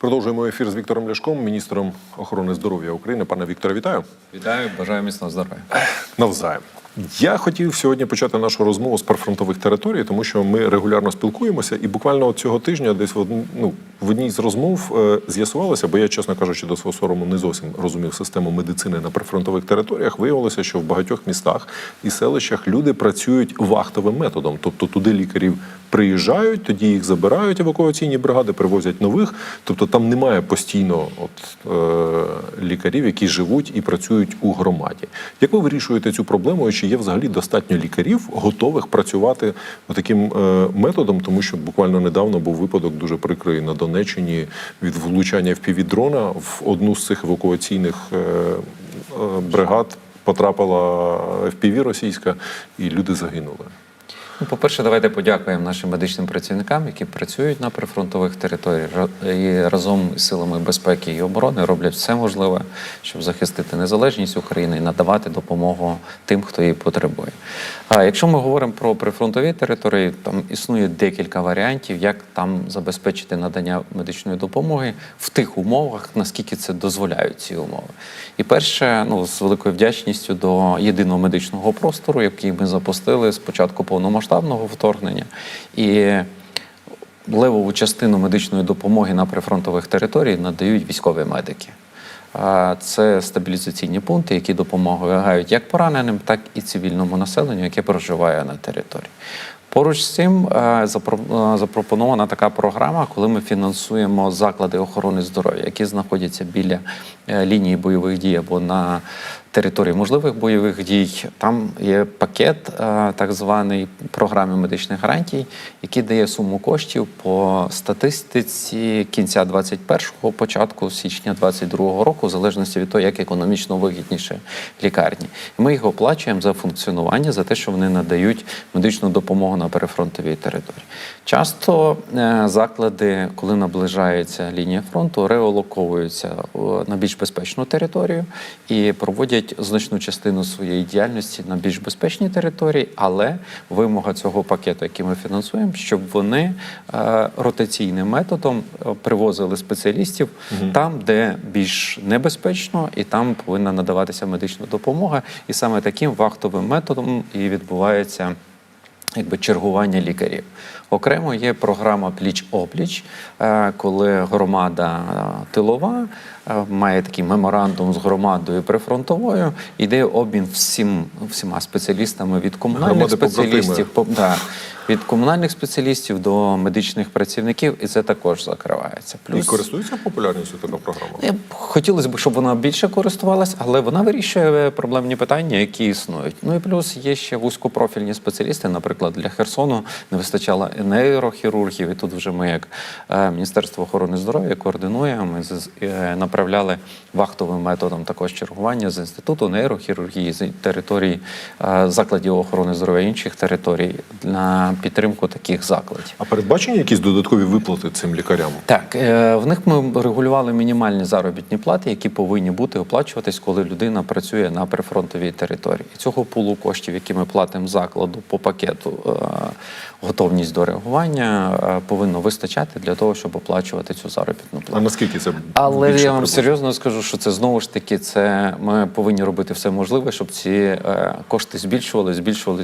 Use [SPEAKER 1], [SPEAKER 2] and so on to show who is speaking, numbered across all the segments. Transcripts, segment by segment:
[SPEAKER 1] Продовжуємо ефір з Віктором Ляшком, міністром охорони здоров'я України. Пане Вікторе, вітаю.
[SPEAKER 2] Вітаю, бажаю міцного здоров'я.
[SPEAKER 1] Навзаєм. Я хотів сьогодні почати нашу розмову з прифронтових територій, тому що ми регулярно спілкуємося, і буквально цього тижня, десь в ну, в одній з розмов е, з'ясувалося, бо я, чесно кажучи, до свого сорому не зовсім розумів систему медицини на прифронтових територіях. Виявилося, що в багатьох містах і селищах люди працюють вахтовим методом, тобто туди лікарів приїжджають, тоді їх забирають евакуаційні бригади, привозять нових. Тобто там немає постійно от, е, лікарів, які живуть і працюють у громаді. Як ви вирішуєте цю проблему? Чи є взагалі достатньо лікарів, готових працювати таким е, методом? Тому що буквально недавно був випадок дуже прикрий на Донеччині від влучання в півдрона в одну з цих евакуаційних е, е, бригад. Потрапила FPV російська, і люди загинули.
[SPEAKER 2] Ну, по-перше, давайте подякуємо нашим медичним працівникам, які працюють на прифронтових територіях і разом з силами безпеки і оборони роблять все можливе, щоб захистити незалежність України і надавати допомогу тим, хто її потребує. А якщо ми говоримо про прифронтові території, там існує декілька варіантів, як там забезпечити надання медичної допомоги в тих умовах, наскільки це дозволяють ці умови. І перше, ну з великою вдячністю до єдиного медичного простору, який ми запустили з початку повномасштабного вторгнення. І левову частину медичної допомоги на прифронтових територіях надають військові медики. Це стабілізаційні пункти, які допомагають як пораненим, так і цивільному населенню, яке проживає на території. Поруч з цим е, е, запропонована така програма, коли ми фінансуємо заклади охорони здоров'я, які знаходяться біля е, лінії бойових дій або на території можливих бойових дій. Там є пакет, е, так званий програми медичних гарантій, який дає суму коштів по статистиці кінця 21-го, початку січня 22-го року, в залежності від того, як економічно вигідніше лікарні. Ми їх оплачуємо за функціонування, за те, що вони надають медичну допомогу на перефронтовій території. Часто е, заклади, коли наближається лінія фронту, реалоковуються е, на більш безпечну територію і проводять значну частину своєї діяльності на більш безпечній території, але вимога цього пакету, який ми фінансуємо, щоб вони е, ротаційним методом е, привозили спеціалістів там, де більш небезпечно, і там повинна надаватися медична допомога. І саме таким вахтовим методом і відбувається якби чергування лікарів. Окремо є програма пліч-опліч, е, коли громада е, тилова е, має такий меморандум з громадою прифронтовою, іде обмін всім всіма спеціалістами від комунальних
[SPEAKER 1] Громади
[SPEAKER 2] спеціалістів по- да, від комунальних спеціалістів до медичних працівників, і це також закривається.
[SPEAKER 1] Плюс І користується популярністю така програма?
[SPEAKER 2] Я б хотілося б, щоб вона більше користувалась, але вона вирішує проблемні питання, які існують. Ну і плюс є ще вузькопрофільні спеціалісти. Наприклад, для Херсону не вистачало нейрохірургів. І тут вже ми, як е, Міністерство охорони здоров'я, координуємо. Ми е, направляли вахтовим методом також чергування з інституту нейрохірургії з території е, закладів охорони здоров'я інших територій на підтримку таких закладів.
[SPEAKER 1] А передбачені якісь додаткові виплати цим лікарям?
[SPEAKER 2] Так, в них ми регулювали мінімальні заробітні плати, які повинні бути оплачуватись, коли людина працює на прифронтовій території. Цього пулу коштів, які ми платимо закладу по пакету готовність до реагування, е, повинно вистачати для того, щоб оплачувати цю заробітну плату.
[SPEAKER 1] А наскільки це
[SPEAKER 2] Але я вам
[SPEAKER 1] приблизно?
[SPEAKER 2] серйозно скажу, що це знову ж таки це ми повинні робити все можливе, щоб ці е, кошти збільшувались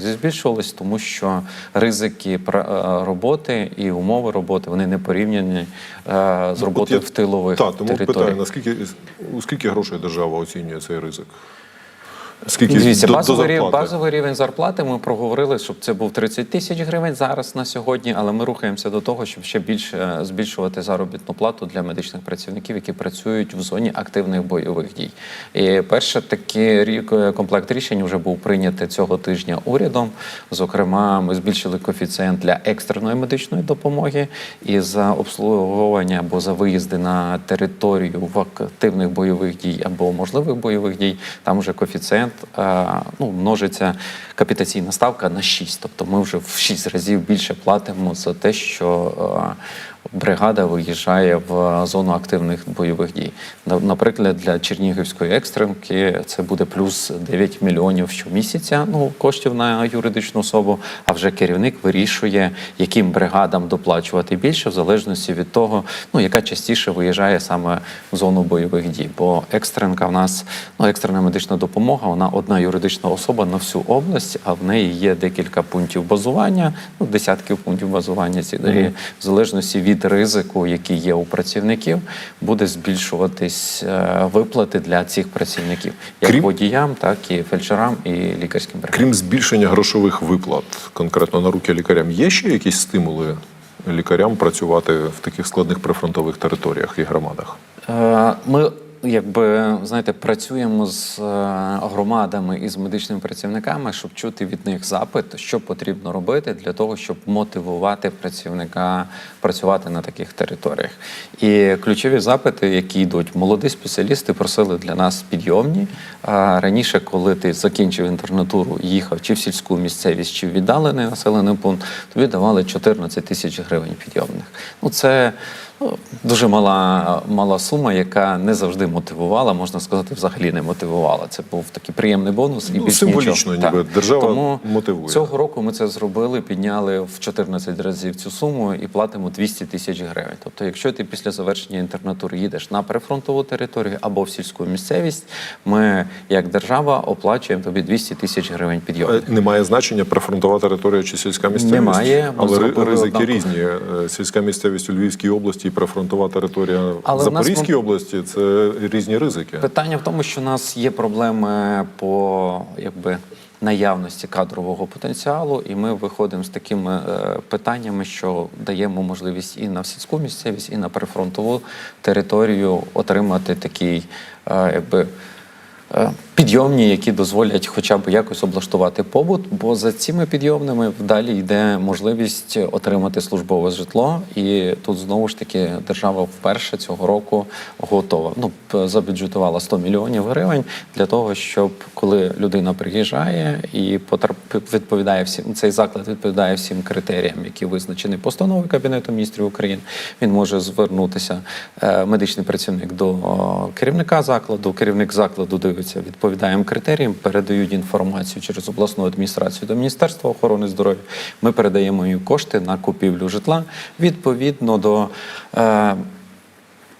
[SPEAKER 2] і збільшувались, тому що ризики е, роботи і умови роботи вони не порівняні з
[SPEAKER 1] От
[SPEAKER 2] роботою
[SPEAKER 1] я-
[SPEAKER 2] в тилових
[SPEAKER 1] Так, тому
[SPEAKER 2] територіях.
[SPEAKER 1] питаю, наскільки, у скільки грошей держава оцінює цей ризик? Скільки
[SPEAKER 2] Дивіться,
[SPEAKER 1] до, до
[SPEAKER 2] базовий, рів-
[SPEAKER 1] зарплати?
[SPEAKER 2] базовий рівень зарплати ми проговорили, щоб це був 30 тисяч гривень зараз на сьогодні, але ми рухаємося до того, щоб ще більше збільшувати заробітну плату для медичних працівників, які працюють в зоні активних бойових дій. І перше такий рік е, комплект рішень вже був прийнятий цього тижня урядом. Зокрема, ми збільшили коефіцієнт для екстреної медичної допомоги і за обслуговування або за виїзди на територію в активних бойових дій або можливих бойових дій. Там вже коефіцієнт коефіцієнт е, ну, множиться капітаційна ставка на 6. Тобто ми вже в 6 разів більше платимо за те, що е, бригада виїжджає в зону активних бойових дій. Наприклад, для Чернігівської екстремки це буде плюс 9 мільйонів щомісяця ну, коштів на юридичну особу. А вже керівник вирішує, яким бригадам доплачувати більше, в залежності від того, ну яка частіше виїжджає саме в зону бойових дій. Бо екстренка в нас ну екстрена медична допомога, вона одна юридична особа на всю область, а в неї є декілька пунктів базування, ну десятків пунктів базування ці і в залежності від ризику, який є у працівників, буде збільшуватись е, виплати для цих працівників, як
[SPEAKER 1] Крім-
[SPEAKER 2] водіям, так і фельдшерам і лікарським бригадам.
[SPEAKER 1] Крім збільшення грошових виплат конкретно на руки лікарям, є ще якісь стимули лікарям працювати в таких складних прифронтових територіях і громадах?
[SPEAKER 2] Е, Ми, якби знаєте, працюємо з е, громадами і з медичними працівниками, щоб чути від них запит, що потрібно робити для того, щоб мотивувати працівника працювати на таких територіях. І ключові запити, які йдуть, молоді спеціалісти просили для нас підйомні. Раніше, коли ти закінчив інтернатуру, їхав чи в сільську місцевість, чи в віддалений населений пункт, тобі давали 14 тисяч гривень підйомних. Ну це дуже мала, мала сума, яка не завжди мотивувала, можна сказати, взагалі не мотивувала. Це був такий приємний бонус. І
[SPEAKER 1] Ну,
[SPEAKER 2] більш
[SPEAKER 1] символічно,
[SPEAKER 2] нічого.
[SPEAKER 1] ніби держава
[SPEAKER 2] Тому
[SPEAKER 1] мотивує.
[SPEAKER 2] Цього року ми це зробили, підняли в 14 разів цю суму і платимо 200 тисяч гривень. Тобто, якщо ти після завершення інтернатури їдеш на прифронтову територію або в сільську місцевість, ми, як держава, оплачуємо тобі 200 тисяч гривень
[SPEAKER 1] Е,
[SPEAKER 2] підйомних.
[SPEAKER 1] Немає значення прифронтова територія чи сільська місцевість?
[SPEAKER 2] Немає,
[SPEAKER 1] але ризики
[SPEAKER 2] однаково.
[SPEAKER 1] різні. Е, Сільська місцевість у Львівській області і прифронтова територія
[SPEAKER 2] Але
[SPEAKER 1] в
[SPEAKER 2] нас
[SPEAKER 1] області це різні ризики.
[SPEAKER 2] Питання в тому, що у нас є проблеми по якби. Наявності кадрового потенціалу, і ми виходимо з такими е, питаннями, що даємо можливість і на сільську місцевість, і на прифронтову територію отримати такий, е, якби. Е, Підйомні, які дозволять хоча б якось облаштувати побут, бо за цими підйомними вдалі йде можливість отримати службове житло, і тут знову ж таки держава вперше цього року готова. Ну забюджетувала 100 мільйонів гривень для того, щоб коли людина приїжджає і відповідає всім цей заклад відповідає всім критеріям, які визначені постановою Кабінету міністрів України. Він може звернутися е, медичний працівник до керівника закладу. Керівник закладу дивиться, відповідаємо критеріям, передають інформацію через обласну адміністрацію до Міністерства охорони здоров'я. Ми передаємо їм кошти на купівлю житла відповідно до.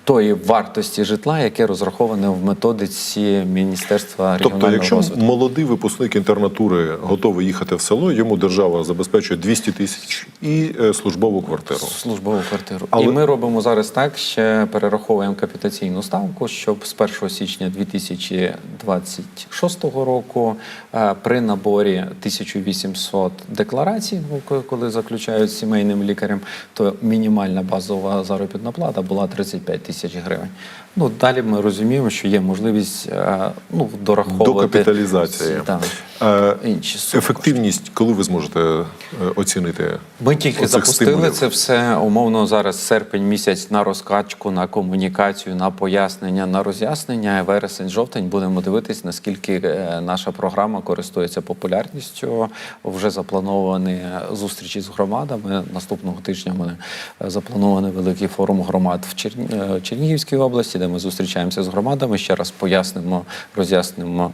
[SPEAKER 2] Тої вартості житла, яке розраховане в методиці Міністерства регіонального
[SPEAKER 1] Тобто, якщо
[SPEAKER 2] розвитку.
[SPEAKER 1] молодий випускник інтернатури готовий їхати в село, йому держава забезпечує 200 тисяч і е, службову квартиру.
[SPEAKER 2] службову квартиру.
[SPEAKER 1] Але-
[SPEAKER 2] І ми робимо зараз так, ще перераховуємо капітаційну ставку, щоб з 1 січня 2026 року е, при наборі 1800 декларацій, ну, коли заключають сімейним лікарем, то мінімальна базова заробітна плата була 35 тисяч гривень. Ну далі ми розуміємо, що є можливість е, ну, дораховувати
[SPEAKER 1] Докапіталізації.
[SPEAKER 2] Так,
[SPEAKER 1] Е,
[SPEAKER 2] інші суми.
[SPEAKER 1] Ефективність, коли ви зможете е, оцінити?
[SPEAKER 2] Ми тільки запустили
[SPEAKER 1] стимулів?
[SPEAKER 2] це все умовно зараз серпень місяць на розкачку, на комунікацію, на пояснення, на роз'яснення. Вересень, жовтень будемо дивитись, наскільки е, наша програма користується популярністю. Вже заплановані зустрічі з громадами. Наступного тижня ми е, запланований великий форум громад в Черні- Чернігівській області, де ми зустрічаємося з громадами. Ще раз пояснимо, роз'яснимо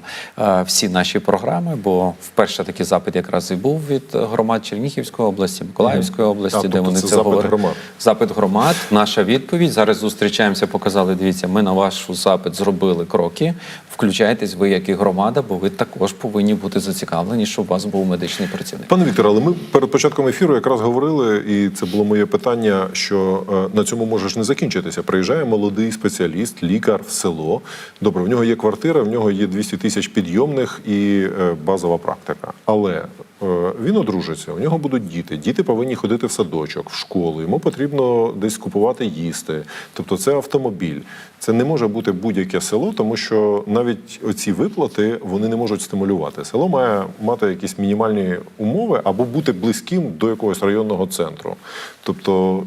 [SPEAKER 2] всі наші програми. Бо вперше такий запит якраз і був від громад Чернігівської області, Миколаївської області,
[SPEAKER 1] А,
[SPEAKER 2] де
[SPEAKER 1] тобто
[SPEAKER 2] вони
[SPEAKER 1] це
[SPEAKER 2] це
[SPEAKER 1] запит
[SPEAKER 2] говорять.
[SPEAKER 1] громад.
[SPEAKER 2] Запит громад, наша відповідь. Зараз зустрічаємося, показали. Дивіться, ми на ваш запит зробили кроки. Включайтесь ви, як і громада, бо ви також повинні бути зацікавлені, щоб у вас був медичний працівник.
[SPEAKER 1] Пане Вікторе, але ми перед початком ефіру якраз говорили, і це було моє питання, що е, на цьому може ж не закінчитися. Приїжджає молодий спеціаліст, лікар в село. Добре, в нього є квартира, в нього є 200 тисяч підйомних і е, базова практика. Але е, він одружиться, у нього будуть діти. Діти повинні ходити в садочок, в школу. Йому потрібно десь купувати їсти. Тобто, це автомобіль. Це не може бути будь-яке село, тому що навіть оці виплати вони не можуть стимулювати. Село має мати якісь мінімальні умови або бути близьким до якогось районного центру. Тобто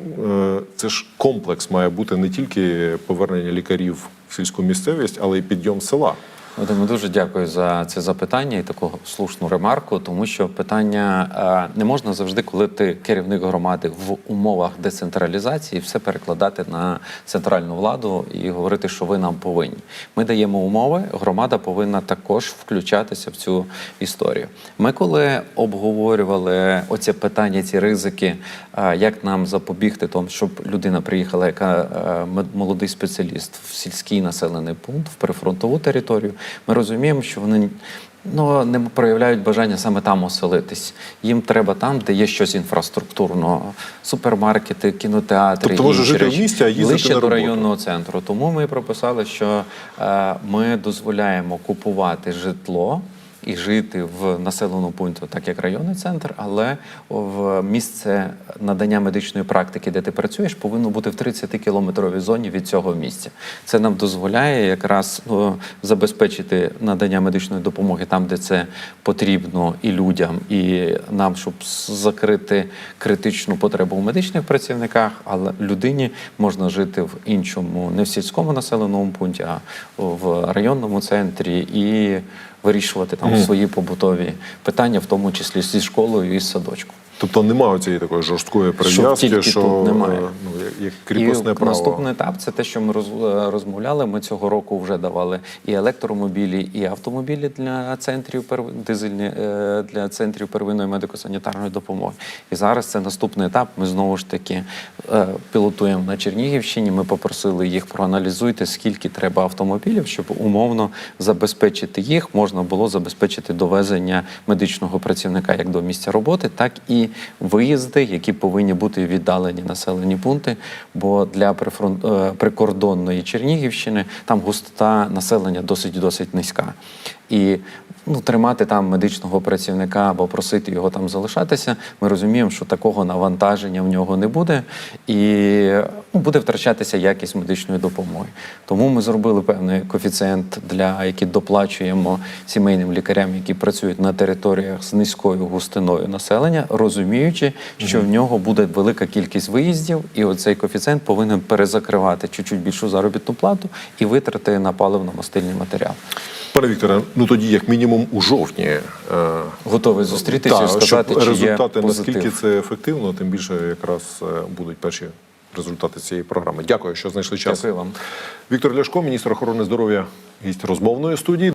[SPEAKER 1] е, це ж комплекс має бути не тільки повернення лікарів в сільську місцевість, але й підйом села.
[SPEAKER 2] Вадиме, дуже дякую за це запитання і таку слушну ремарку, тому що питання е, не можна завжди, коли ти керівник громади в умовах децентралізації, все перекладати на центральну владу і говорити, що ви нам повинні. Ми даємо умови, громада повинна також включатися в цю історію. Ми коли обговорювали оці питання, ці ризики, е, як нам запобігти тому, щоб людина приїхала, яка е, молодий спеціаліст в сільський населений пункт, в прифронтову територію, ми розуміємо, що вони. Ну, не проявляють бажання саме там оселитись. Їм треба там, де є щось інфраструктурного, супермаркети, кінотеатри.
[SPEAKER 1] Тобто може жити в місті, а їздити
[SPEAKER 2] ближче
[SPEAKER 1] на
[SPEAKER 2] до районного центру. Тому ми прописали, що е, ми дозволяємо купувати житло. І жити в населеному пункті, так як районний центр, але в місце надання медичної практики, де ти працюєш, повинно бути в 30-кілометровій зоні від цього місця. Це нам дозволяє якраз ну, забезпечити надання медичної допомоги там, де це потрібно і людям, і нам, щоб закрити критичну потребу у медичних працівниках, але людині можна жити в іншому, не в сільському населеному пункті, а в районному центрі і вирішувати там свої побутові питання, в тому числі зі школою і з садочком.
[SPEAKER 1] Тобто немає цієї такої жорсткої прив'язки, що
[SPEAKER 2] тут немає.
[SPEAKER 1] е, ну, як, кріпосне
[SPEAKER 2] і
[SPEAKER 1] право.
[SPEAKER 2] наступний етап це те, що ми роз- розмовляли. Ми цього року вже давали і електромобілі, і автомобілі для центрів дизельні е, для центрів первинної медико-санітарної допомоги. І зараз це наступний етап. Ми знову ж таки е, пілотуємо на Чернігівщині. Ми попросили їх проаналізуйте, скільки треба автомобілів, щоб умовно забезпечити їх, можна було забезпечити довезення медичного працівника як до місця роботи, так і виїзди, які повинні бути віддалені населені пункти. Бо для е, прикордонної Чернігівщини там густота населення досить досить низька. І ну, тримати там медичного працівника або просити його там залишатися, ми розуміємо, що такого навантаження в нього не буде, і ну, буде втрачатися якість медичної допомоги. Тому ми зробили певний коефіцієнт, для який доплачуємо сімейним лікарям, які працюють на територіях з низькою густиною населення, розуміючи, що в нього буде велика кількість виїздів, і оцей коефіцієнт повинен перезакривати чуть-чуть більшу заробітну плату і витрати на паливно-мастильний матеріал.
[SPEAKER 1] Пане Вікторе, ну тоді як мінімум у жовтні. е,
[SPEAKER 2] Готовий зустрітися і сказати,
[SPEAKER 1] щоб
[SPEAKER 2] чи
[SPEAKER 1] результати,
[SPEAKER 2] є позитив.
[SPEAKER 1] наскільки це ефективно, тим більше якраз е, будуть перші результати цієї програми. Дякую, що знайшли час.
[SPEAKER 2] Дякую вам.
[SPEAKER 1] Віктор Ляшко, міністр охорони здоров'я, гість розмовної студії.